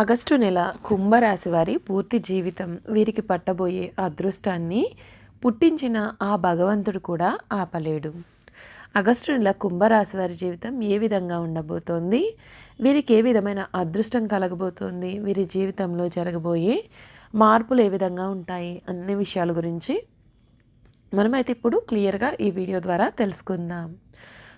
August నెల కుంభరాశి వారి పూర్తి జీవితం వీరికి పట్టబోయే అదృష్టాన్ని పుట్టించిన ఆ భగవంతుడు కూడా ఆపలేడు. ఆగస్టు నెల కుంభరాశి వారి జీవితం ఏ విధంగా ఉండబోతోంది? వీరికి ఏ విధమైన అదృష్టం కలగబోతోంది? వీరి జీవితంలో జరగబోయే మార్పులు ఏ విధంగా ఉంటాయి? అన్ని విషయాల గురించి మనమైతే ఇప్పుడు క్లియర్గా ఈ వీడియో ద్వారా తెలుసుకుందాం.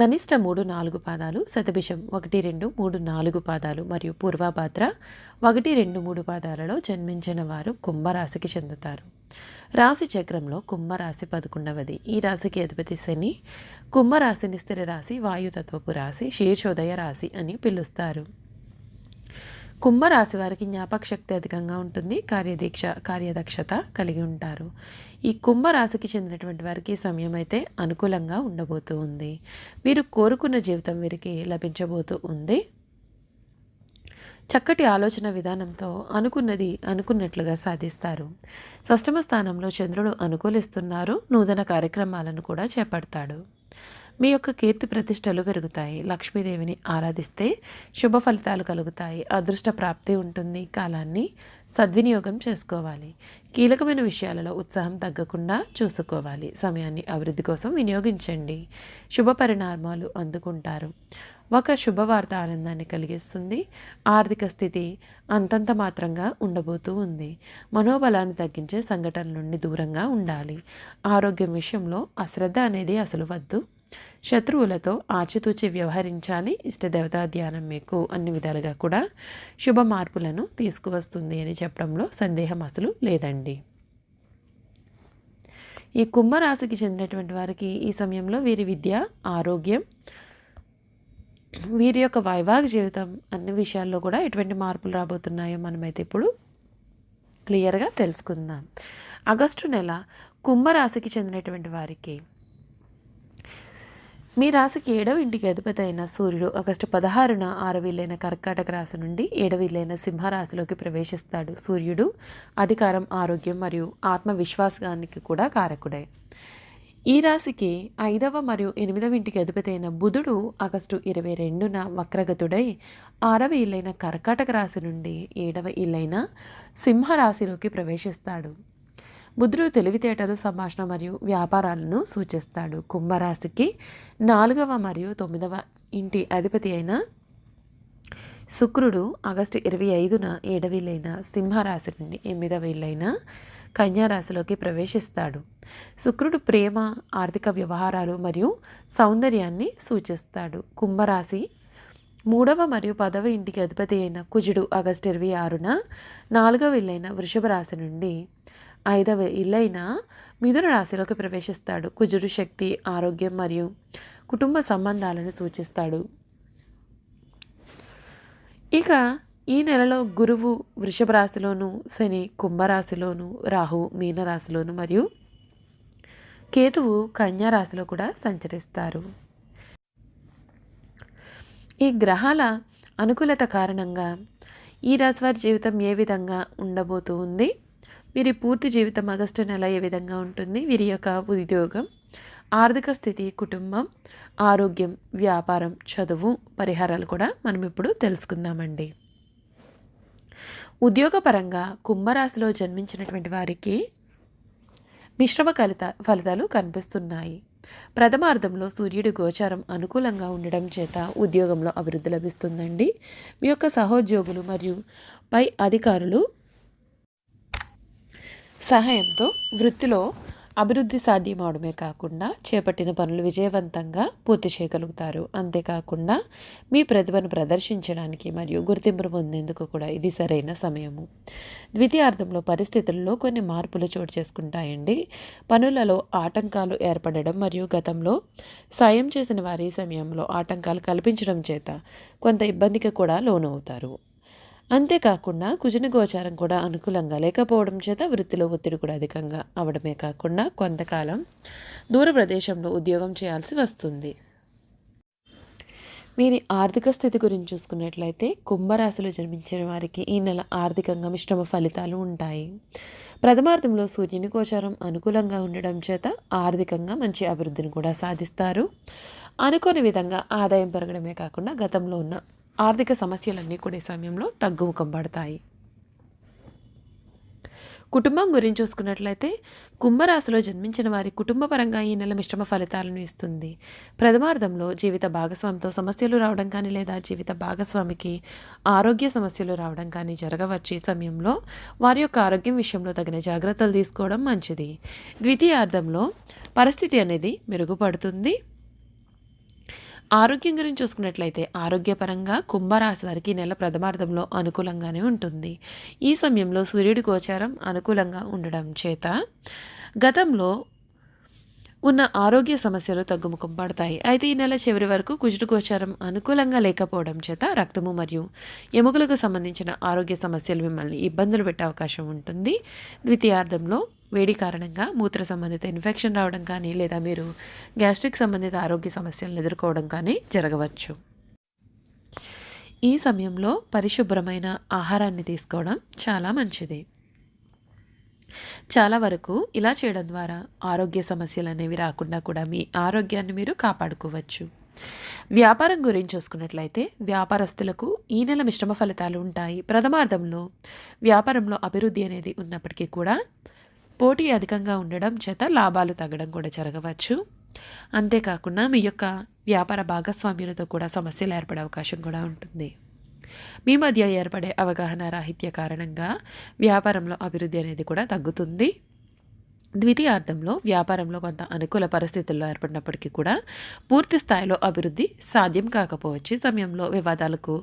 ధనిష్ట మూడు నాలుగు పాదాలు శతభిషం ఒకటి రెండు మూడు నాలుగు పాదాలు మరియు పూర్వభాద్ర ఒకటి రెండు మూడు పాదాలలో జన్మించిన వారు కుంభరాశికి చెందుతారు. రాశి చక్రంలో కుంభరాశి పదకొండవది. ఈ రాశికి అధిపతి శని కుంభరాశిని స్థిర రాశి వాయుతత్వపు రాశి శీర్షోదయ రాశి అని పిలుస్తారు. కుంభరాశి వారికి జ్ఞాపక శక్తి అధికంగా ఉంటుంది. కార్యదీక్ష కార్యదక్షత కలిగి ఉంటారు. ఈ కుంభరాశికి చెందినటువంటి వారికి సమయం అయితే అనుకూలంగా ఉండబోతూ ఉంది. వీరు కోరుకున్న జీవితం వీరికి లభించబోతూ ఉంది. చక్కటి ఆలోచన విధానంతో అనుకున్నది అనుకున్నట్లుగా సాధిస్తారు. షష్టమ స్థానంలో చంద్రుడు అనుకూలిస్తున్నారు. నూతన కార్యక్రమాలను కూడా చేపడతాడు. మీ యొక్క కీర్తి ప్రతిష్టలు పెరుగుతాయి. లక్ష్మీదేవిని ఆరాధిస్తే శుభ ఫలితాలు కలుగుతాయి. అదృష్ట ప్రాప్తి ఉంటుంది. కాలాన్ని సద్వినియోగం చేసుకోవాలి. కీలకమైన విషయాలలో ఉత్సాహం తగ్గకుండా చూసుకోవాలి. సమయాన్ని అభివృద్ధి కోసం వినియోగించండి. శుభ పరిణామాలు అందుకుంటారు. ఒక శుభవార్త ఆనందాన్ని కలిగిస్తుంది. ఆర్థిక స్థితి అంతంత మాత్రంగా ఉండబోతూ ఉంది. మనోబలాన్ని తగ్గించే సంఘటనల నుండి దూరంగా ఉండాలి. ఆరోగ్యం విషయంలో అశ్రద్ధ అనేది అసలు వద్దు. శత్రువులతో ఆచితూచి వ్యవహరించాలి. ఇష్టదేవతా ధ్యానం మీకు అన్ని విధాలుగా కూడా శుభ మార్పులను తీసుకువస్తుంది అని చెప్పడంలో సందేహం అసలు లేదండి. ఈ కుంభరాశికి చెందినటువంటి వారికి ఈ సమయంలో వీరి విద్య ఆరోగ్యం వీరి యొక్క వైవాహిక జీవితం అన్ని విషయాల్లో కూడా ఎటువంటి మార్పులు రాబోతున్నాయో మనమైతే ఇప్పుడు క్లియర్గా తెలుసుకుందాం. ఆగస్టు నెల కుంభరాశికి చెందినటువంటి వారికి మీ రాశికి ఏడవ ఇంటికి అధిపతి అయిన సూర్యుడు ఆగస్టు పదహారున ఆరవీలైన కర్కాటక రాశి నుండి ఏడవీలైన సింహరాశిలోకి ప్రవేశిస్తాడు. సూర్యుడు అధికారం ఆరోగ్యం మరియు ఆత్మవిశ్వాసానికి కూడా కారకుడే. ఈ రాశికి ఐదవ మరియు ఎనిమిదవ ఇంటికి అధిపతి అయిన బుధుడు ఆగస్టు ఇరవై రెండున వక్రగతుడై ఆరవ ఇల్లైన కర్కాటక రాశి నుండి ఏడవ ఇల్లైన సింహరాశిలోకి ప్రవేశిస్తాడు. బుధుడు తెలివితేటలు సంభాషణ మరియు వ్యాపారాలను సూచిస్తాడు. కుంభరాశికి నాలుగవ మరియు తొమ్మిదవ ఇంటి అధిపతి అయిన శుక్రుడు ఆగస్టు ఇరవై ఐదున ఏడవిలైన సింహరాశి నుండి ఎనిమిదవ ఇల్లైన కన్యారాశిలోకి ప్రవేశిస్తాడు. శుక్రుడు ప్రేమ ఆర్థిక వ్యవహారాలు మరియు సౌందర్యాన్ని సూచిస్తాడు. కుంభరాశి మూడవ మరియు పదవ ఇంటికి అధిపతి అయిన కుజుడు ఆగస్టు ఇరవై ఆరున నాలుగవ ఇల్లైన వృషభ రాశి నుండి ఐదవ ఇల్లైన మిథున రాశిలోకి ప్రవేశిస్తాడు. కుజుడు శక్తి ఆరోగ్యం మరియు కుటుంబ సంబంధాలను సూచిస్తాడు. ఇక ఈ నెలలో గురువు వృషభ రాశిలోను శని కుంభరాశిలోను రాహు మీనరాశిలోను మరియు కేతువు కన్యా రాశిలో కూడా సంచరిస్తారు. ఈ గ్రహాల అనుకూలత కారణంగా ఈ రాశివారి జీవితం ఏ విధంగా ఉండబోతూ ఉంది? వీరి పూర్తి జీవితం ఆగస్టు నెల ఏ విధంగా ఉంటుంది? వీరి యొక్క ఉద్యోగం ఆర్థిక స్థితి కుటుంబం ఆరోగ్యం వ్యాపారం చదువు పరిహారాలు కూడా మనం ఇప్పుడు తెలుసుకుందామండి. ఉద్యోగపరంగా కుంభరాశిలో జన్మించినటువంటి వారికి మిశ్రమ ఫలిత ఫలితాలు కనిపిస్తున్నాయి. ప్రథమార్థంలో సూర్యుడి గోచారం అనుకూలంగా ఉండడం చేత ఉద్యోగంలో అభివృద్ధి లభిస్తుందండి. మీ యొక్క సహోద్యోగులు మరియు పై అధికారులు సహాయంతో వృత్తిలో అభివృద్ధి సాధ్యమవడమే కాకుండా చేపట్టిన పనులు విజయవంతంగా పూర్తి చేయగలుగుతారు. అంతేకాకుండా మీ ప్రతిభను ప్రదర్శించడానికి మరియు గుర్తింపు పొందేందుకు కూడా ఇది సరైన సమయము. ద్వితీయార్థంలో పరిస్థితుల్లో కొన్ని మార్పులు చోటు చేసుకుంటాయండి. పనులలో ఆటంకాలు ఏర్పడడం మరియు గతంలో సాయం చేసిన వారి సమయంలో ఆటంకాలు కల్పించడం చేత కొంత ఇబ్బందికి కూడా లోనవుతారు. అంతేకాకుండా కుజన గోచారం కూడా అనుకూలంగా లేకపోవడం చేత వృత్తిలో ఒత్తిడి కూడా అధికంగా అవడమే కాకుండా కొంతకాలం దూర ప్రదేశంలో ఉద్యోగం చేయాల్సి వస్తుంది. వీరి ఆర్థిక స్థితి గురించి చూసుకున్నట్లయితే కుంభరాశిలో జన్మించిన వారికి ఈ నెల ఆర్థికంగా మిశ్రమ ఫలితాలు ఉంటాయి. ప్రథమార్థంలో సూర్యుని గోచారం అనుకూలంగా ఉండడం చేత ఆర్థికంగా మంచి అభివృద్ధిని కూడా సాధిస్తారు. అనుకోని విధంగా ఆదాయం పెరగడమే కాకుండా గతంలో ఉన్న ఆర్థిక సమస్యలన్నీ కూడా ఈ సమయంలో తగ్గుముఖం పడతాయి. కుటుంబం గురించి చూసుకున్నట్లయితే కుంభరాశిలో జన్మించిన వారి కుటుంబపరంగా ఈ నెల మిశ్రమ ఫలితాలను ఇస్తుంది. ప్రథమార్థంలో జీవిత భాగస్వామితో సమస్యలు రావడం కానీ లేదా జీవిత భాగస్వామికి ఆరోగ్య సమస్యలు రావడం కానీ జరగవచ్చు. ఈ సమయంలో వారి యొక్క ఆరోగ్యం విషయంలో తగిన జాగ్రత్తలు తీసుకోవడం మంచిది. ద్వితీయార్థంలో పరిస్థితి అనేది మెరుగుపడుతుంది. ఆరోగ్యం గురించి చూసుకున్నట్లయితే ఆరోగ్యపరంగా కుంభరాశి వారికి నెల ప్రథమార్థంలో అనుకూలంగానే ఉంటుంది. ఈ సమయంలో సూర్యుడి గోచారం అనుకూలంగా ఉండడం చేత గతంలో ఉన్న ఆరోగ్య సమస్యలు తగ్గుముఖం పడతాయి. అయితే ఈ నెల చివరి వరకు కుజుడు గోచారం అనుకూలంగా లేకపోవడం చేత రక్తము మరియు ఎముకలకు సంబంధించిన ఆరోగ్య సమస్యలు మిమ్మల్ని ఇబ్బందులు పెట్టే అవకాశం ఉంటుంది. ద్వితీయార్థంలో వేడి కారణంగా మూత్ర సంబంధిత ఇన్ఫెక్షన్ రావడం కానీ లేదా మీరు గ్యాస్ట్రిక్ సంబంధిత ఆరోగ్య సమస్యలను ఎదుర్కోవడం కానీ జరగవచ్చు. ఈ సమయంలో పరిశుభ్రమైన ఆహారాన్ని తీసుకోవడం చాలా మంచిది. చాలా వరకు ఇలా చేయడం ద్వారా ఆరోగ్య సమస్యలు అనేవి రాకుండా కూడా మీ ఆరోగ్యాన్ని మీరు కాపాడుకోవచ్చు. వ్యాపారం గురించి చూసుకున్నట్లయితే వ్యాపారస్తులకు ఈ నెల మిశ్రమ ఫలితాలు ఉంటాయి. ప్రథమార్థంలో వ్యాపారంలో అభివృద్ధి అనేది ఉన్నప్పటికీ కూడా పోటీ అధికంగా ఉండడం చేత లాభాలు తగ్గడం కూడా జరగవచ్చు. అంతేకాకుండా మీ యొక్క వ్యాపార భాగస్వామ్యులతో కూడా సమస్యలు ఏర్పడే అవకాశం కూడా ఉంటుంది. మీ మధ్య ఏర్పడే అవగాహన రాహిత్య కారణంగా వ్యాపారంలో అభివృద్ధి అనేది కూడా తగ్గుతుంది. ద్వితీయార్థంలో వ్యాపారంలో కొంత అనుకూల పరిస్థితుల్లో ఏర్పడినప్పటికీ కూడా పూర్తి స్థాయిలో అభివృద్ధి సాధ్యం కాకపోవచ్చు. సమయంలో వివాదాలకు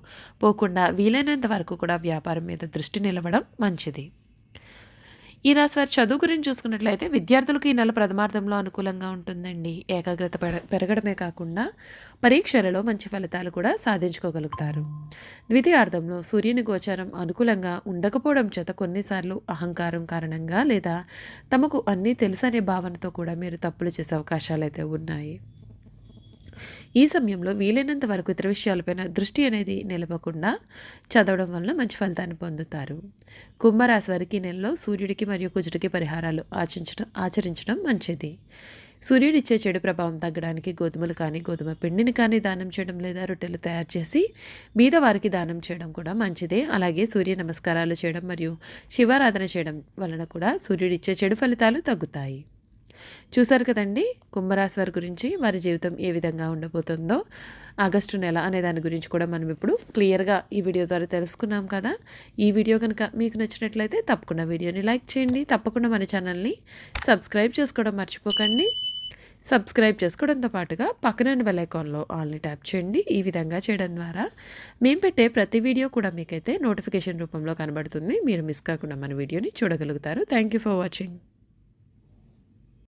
పోకుండా వీలైనంత వరకు కూడా వ్యాపారం మీద దృష్టి నిలవడం మంచిది. ఈ రాశి వారి చదువు గురించి చూసుకున్నట్లయితే విద్యార్థులకు ఈ నెల ప్రథమార్థంలో అనుకూలంగా ఉంటుందండి. ఏకాగ్రత పెరగడమే కాకుండా పరీక్షలలో మంచి ఫలితాలు కూడా సాధించుకోగలుగుతారు. ద్వితీయార్థంలో సూర్యుని గోచారం అనుకూలంగా ఉండకపోవడం చేత కొన్నిసార్లు అహంకారం కారణంగా లేదా తమకు అన్నీ తెలుసనే భావనతో కూడా మీరు తప్పులు చేసే అవకాశాలు అయితే ఉన్నాయి. ఈ సమయంలో వీలైనంత వరకు ఇతర విషయాలపైన దృష్టి అనేది నిలవకుండా చదవడం వలన మంచి ఫలితాన్ని పొందుతారు. కుంభరాశి వారికి నెలలో సూర్యుడికి మరియు కుజుడికి పరిహారాలు ఆచరించడం ఆచరించడం మంచిది. సూర్యుడు ఇచ్చే చెడు ప్రభావం తగ్గడానికి గోధుమలు కానీ గోధుమ పిండిని కానీ దానం చేయడం లేదా రొట్టెలు తయారు చేసి బీద వారికి దానం చేయడం కూడా మంచిదే. అలాగే సూర్య నమస్కారాలు చేయడం మరియు శివారాధన చేయడం వలన కూడా సూర్యుడిచ్చే చెడు ఫలితాలు తగ్గుతాయి. చూసారు కదండి కుంభరాశి వారి గురించి వారి జీవితం ఏ విధంగా ఉండబోతుందో. ఆగస్టు నెల అనే దాని గురించి కూడా మనం ఇప్పుడు క్లియర్గా ఈ వీడియో ద్వారా తెలుసుకున్నాం కదా. ఈ వీడియో కనుక మీకు నచ్చినట్లయితే తప్పకుండా వీడియోని లైక్ చేయండి తప్పకుండా మన ఛానల్ని సబ్స్క్రైబ్ చేసుకోవడం మర్చిపోకండి. సబ్స్క్రైబ్ చేసుకోవడంతో పాటుగా పక్కన బెల్ ఐకాన్లో ఆల్ని ట్యాప్ చేయండి ఈ విధంగా చేయడం ద్వారా. మేము పెట్టే ప్రతి వీడియో కూడా మీకైతే నోటిఫికేషన్ రూపంలో కనబడుతుంది. మీరు మిస్ కాకుండా మన వీడియోని చూడగలుగుతారు. Thank you for watching